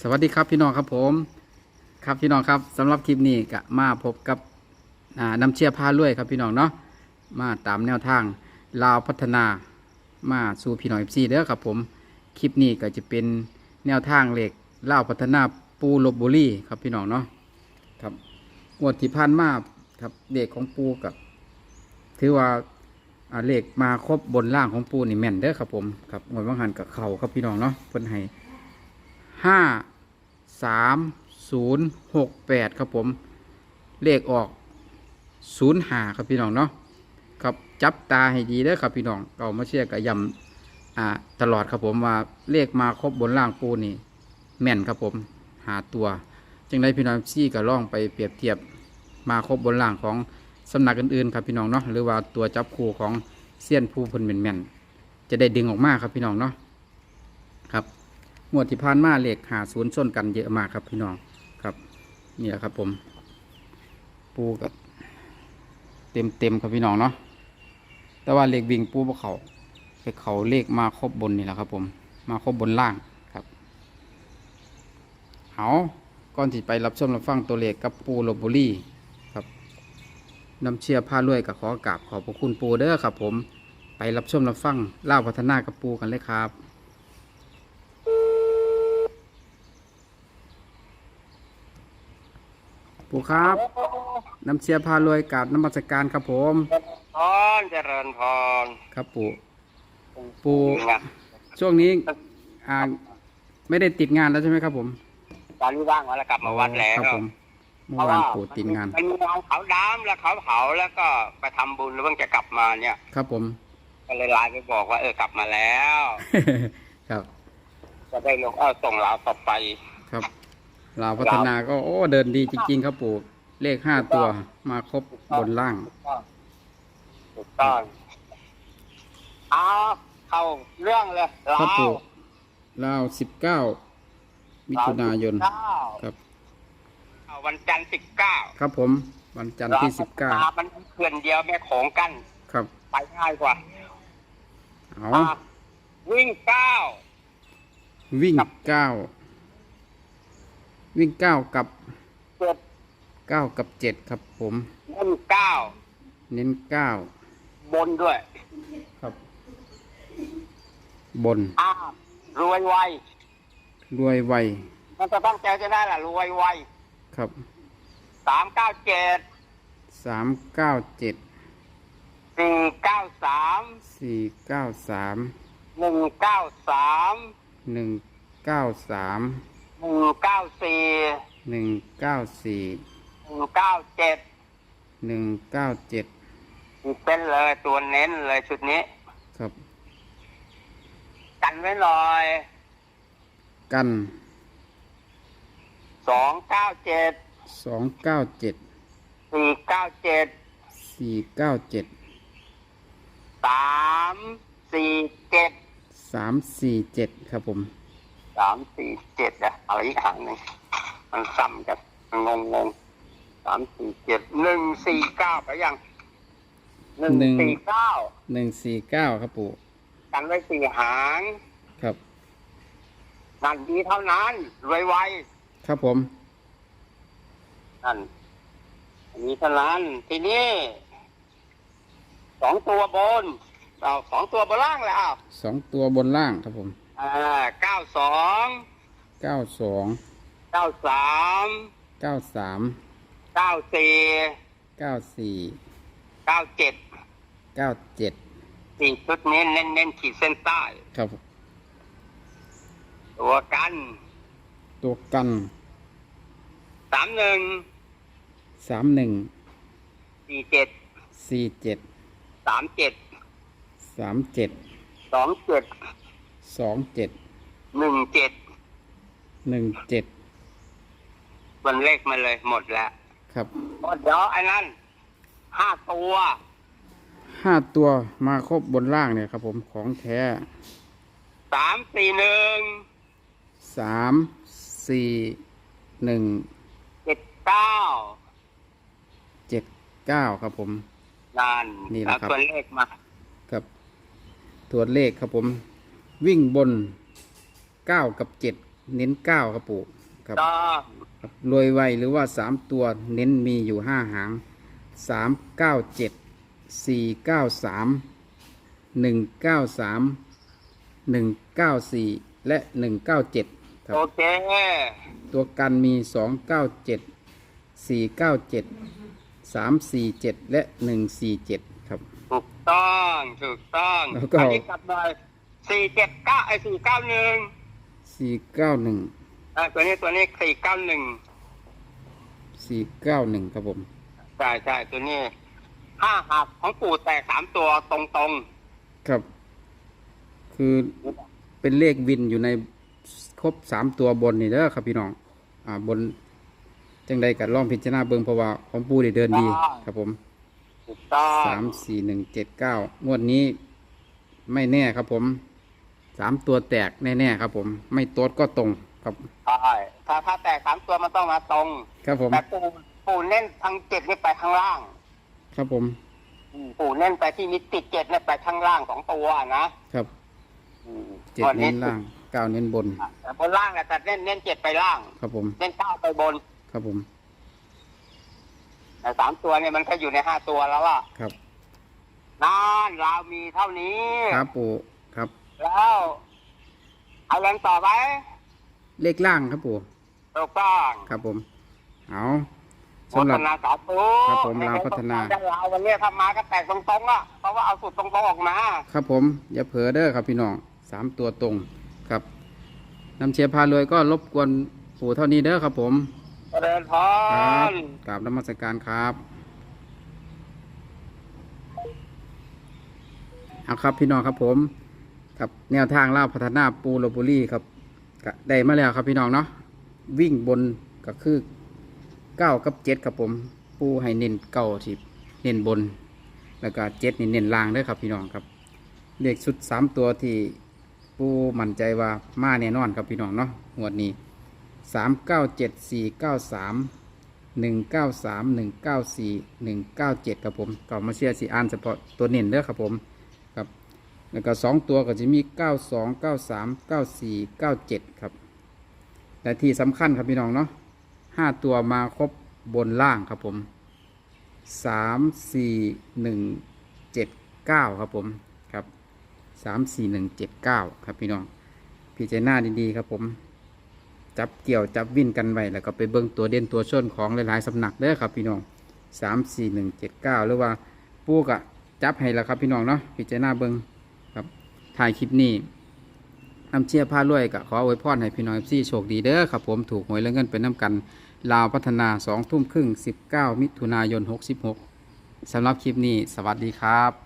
สวัสดีครับพี่น้องครับผม ครับพี่น้องครับสำหรับคลิปนี้ก็มาพบกับน้ำเชี่ยพาลุยครับพี่น้องเนาะมาตามแนวทางลาวพัฒนามาสู่พี่น้องเอฟซีเด้อครับผมคลิปนี้ก็จะเป็นแนวทางเหล็กลาวพัฒนาปูลบบุรีครับพี่น้องเนาะครับงวดที่ผ่านมาครับเด็กของปูกับถือว่าอ่าเลขมาครบบนล่างของปูนี่แม่นเด้อครับผมครับงวดว่างหันกับเข่าครับพี่น้องเนาะเพิ่นให้ ห้าสามศูนย์หกแปดครับผม เลขออกศูนย์หาครับพี่น้องเนาะครับจับตาให้ดีเด้อครับพี่น้องเรามาเชื่อกับยำอ่าตลอดครับผมว่าเลขมาครบบนล่างปูนี่ แม่นครับผมหาตัว จึงได้พี่น้องซี่ก็ล่องไปเปรียบเทียบมาครบบนล่างของสำนักอื่นๆครับพี่น้องเนาะหรือว่าตัวจับคู่ของเซียนผู้เพิ่นแม่นๆจะได้ดึงออกมาครับพี่น้องเนาะ งวดที่ผ่านมาเลขหาศูนย์ส้นกันเยอะมากครับพี่น้องครับนี่แหละครับผม ปูกับเต็มเต็มๆครับพี่น้องเนาะแต่ว่าเลขวิ่งปูบ่เขาไปเขาเลขมาครบบนนี่แหละครับ ผม มาครบบนล่างครับเอาก่อนที่ไปรับชมรับฟังตัวเลขกับปูลบบุรีน้ำเชียร์ผ้ารวยกับขอกราบขอบพระคุณปูเด้อครับ ผมไปรับชมรับฟังเล่าพัฒนากับปูกันเลยครับ ปูครับ น้ำเชียร์ผ้ารวยกับน้ำมัสการครับผมพรเจริญพรครับปูปูช่วงนี้อ่าไม่ได้ติดงานแล้วใช่ไหมครับผมตอนนี้ว่างมาแล้วกลับมาวัดแล้วครับผมเมื่อวานปูติดงานเป็นงานเขาดามแล้วเขาเผาแล้วก็ไปทำบุญแล้วเพิ่งจะกลับมาเนี่ย ครับผมก็เลยไลน์ไปบอกว่าเออกลับมาแล้ว ครับ จะได้ลงเออส่งลาวต่อไปครับ ลาวพัฒนาก็โอ้เดินดีจริง ๆ ครับปู่เลขห้าตัวมาครบบนล่างถูกต้องเอาเข้าเรื่องเลยครับลาวปู่ลาวสิบเก้ามิถุนายนเก้าครับเอาวันจันทร์สิบเก้าครับผม วันจันทร์ที่สิบเก้ามันเขื่อนเดียวแม่โขงกัน ครับ ไปง่ายกว่าเอาอะวิ่งเก้าวิ่งเก้า วิ่งเก้ากับเจ็ดเก้ากับเจ็ดครับผม เล่นเก้าเน้นเก้าบนด้วยครับ บน อ้าวรวยไวรวยไวมันจะต้องเจอจะได้ล่ะรวยไวครับสามเก้าเจ็ดสามเก้าเจ็ดสี่เก้าสามสี่เก้าสามหนึ่งเก้าสามหนึ่งเก้าสาม หนึ่งเก้าสี่หนึ่งเก้าสี่หนึ่งเก้าเจ็ดหนึ่งเก้าเจ็ดเป็นเลยตัวเน้นเลยชุดนี้ ครับ กันไว้หน่อย กันสองเก้าเจ็ดสองเก้าเจ็ดสี่เก้าเจ็ดสี่เก้าเจ็ดสามสี่เจ็ดสามสี่เจ็ดครับผม สามสี่เจ็ดอะอะไรอีกหางหนึ่งมันซ้ำกันมันงงงงสามสี่เจ็ดหนึ่งสี่เก้าไปยังหนึ่งหนึ่งสี่เก้าหนึ่งสี่เก้าครับปู่กันไว้สี่หางครับนั่นดีเท่านั้น รวยไวครับผมนั่นอันนี้เท่านั้นทีนี้สองตัวบนเอาสองตัวบนล่างแล้วสองตัวบนล่างครับผม อ่าเก้าสองเก้าสองเก้าสามเก้าสามเก้าสี่เก้าสี่เก้าเจ็ดเก้าเจ็ดสี่ชุดนี้เน้นเน้นๆขีดเส้นใต้ครับตัวกันตัวกันสามหนึ่งสามหนึ่งสี่เจ็ดสี่เจ็ดสามเจ็ดสามเจ็ดสองเจ็ด สองเจ็ดหนึ่งเจ็ดหนึ่งเจ็ดมันเลขมาเลยหมดแล้วครับเดี๋ยวไอ้นั้นห้าตัวห้าตัวมาครบบนล่างเนี่ยครับ ผมของแท้สามสี่หนึ่งสามสี่หนึ่งเจ็ดเก้าเจ็ดเก้าครับผม นั่นนี่แหละครับเอาตัวเลขมา กับตัวเลขครับผม วิ่งบนเก้ากับเจ็ดเน้นเก้าครับปู่ครับก็ครับรวยไวหรือว่าสามตัวเน้นมีอยู่ห้าหางสามเก้าเจ็ดสี่เก้าสามหนึ่งเก้าสามหนึ่งเก้าสี่และหนึ่งเก้าเจ็ดครับ โอเคตัวกันมีสองเก้าเจ็ดสี่เก้าเจ็ดสามสี่เจ็ดและหนึ่งสี่เจ็ดครับ ถูกต้อง ถูกต้อง แล้วก็ อันนี้กลับมา สี่เจ็ดเก้าไอ้สี่เก้าหนึ่งสี่เก้าหนึ่งอ่าตัวนี้ตัวนี้สี่เก้าหนึ่งสี่เก้าหนึ่งครับผมใช่ใช่ตัวนี้ห้าหักของปู่แตกสามตัวตรงตรงครับ คือเป็นเลขวินอยู่ในครบสามตัวบนนี่เด้อครับพี่น้อง อ่าบนจังใดกัดล่องพิจารณาเบิ่งเพราะว่าของปูได้เดินดีครับผมๆถูกต้องสามสี่หนึ่งเจ็ดเก้างวดนี้ไม่แน่ครับผม สามตัวแตกแน่ๆครับ ผม ไม่โต๊ดก็ตรงครับ ใช่ถ้าถ้าแตกสามตัวมันต้องมาตรงครับผม แต่ปู่ปู่เน้นทั้งเจ็ดนี่ไปข้างล่างครับผม อืมปู่เน้นไปที่มิติเจ็ดเนี่ยไปข้างล่างสองตัวนะครับอืมเจ็ดเน้นล่างเก้าเน้นบนแต่บนล่างเนี่ยแต่เน้นเน้นเจ็ดไปล่าง ครับผม เน้นเก้าไปบนครับผม แต่สามตัวเนี่ยมันแค่อยู่ในห้าตัวแล้วอะครับนั่นเรามีเท่านี้ ครับปูครับ แล้ว เอาเรื่องต่อไปเลขล่างครับปูถูกต้องครับผม เอาโฆสำหษรับณาสาธุครับผมลาวพัฒนาได้ลาววันนี้ถ้ามาก็แตกตรงๆอะเพราะว่าเอาสุดตรงๆออกมา ครับผม อย่าเผลอเด้อครับพี่น้องสามตัวตรงครับนำเชียร์พารวยก็รบกวนปู่เท่านี้เด้อครับผม เจริญพครับรกราบนมัสการครับเอาครับพี่น้องครับผม กับแนวทางล่าวพัฒนาปูโรบุรีครับก็ได้มาแล้วครับพี่น้องเนาะวิ่งบนก็คือเก้ากับเจ็ดครับผมปูให้เน้นเก้าที่เน้นบน แล้วก็เจ็ดนี่เน้นล่างเด้อครับพี่น้องครับเลขชุดสามตัวที่ปูมั่นใจว่ามาแน่นอนครับพี่น้องเนาะงวดนี้สามเก้าเจ็ดสี่เก้าสามหนึ่งเก้าสามหนึ่งเก้าสี่หนึ่งเก้าเจ็ดครับผมก็มาเชียร์สีอ่านเฉพาะตัวเน้นเด้อครับผม แล้วก็สองตัวก็จะมีเก้าสองเก้าสามเก้าสี่เก้าเจ็ดครับ และที่สำคัญครับพี่น้องเนาะห้าตัวมาครบบนล่างครับผมสามสี่หนึ่งเจ็ดเก้าครับผมครับสามสี่หนึ่งเจ็ดเก้าครับพี่น้องพิจารณาดีๆครับผมจับเกี่ยวจับวิ่นกันไว้แล้วก็ไปเบิ่งตัวเด่นตัวชนของหลายๆสำนักเด้อครับพี่น้องสามสี่หนึ่งเจ็ดเก้าหรือว่าปูกะจับให้แล้วครับพี่น้องเนาะพิจารณาเบิ่ง ถ่ายคลิปนี้น้ำเชียร์พารวยกับขออวยพรให้พี่น้องซี่โชคดีเด้อครับผมถูกหวยและเงินเป็นน้ำกัน ลาวพัฒนาสองทุ่มครึ่งสิบเก้ามิถุนายนหกสิบหกสำหรับคลิปนี้ สวัสดีครับ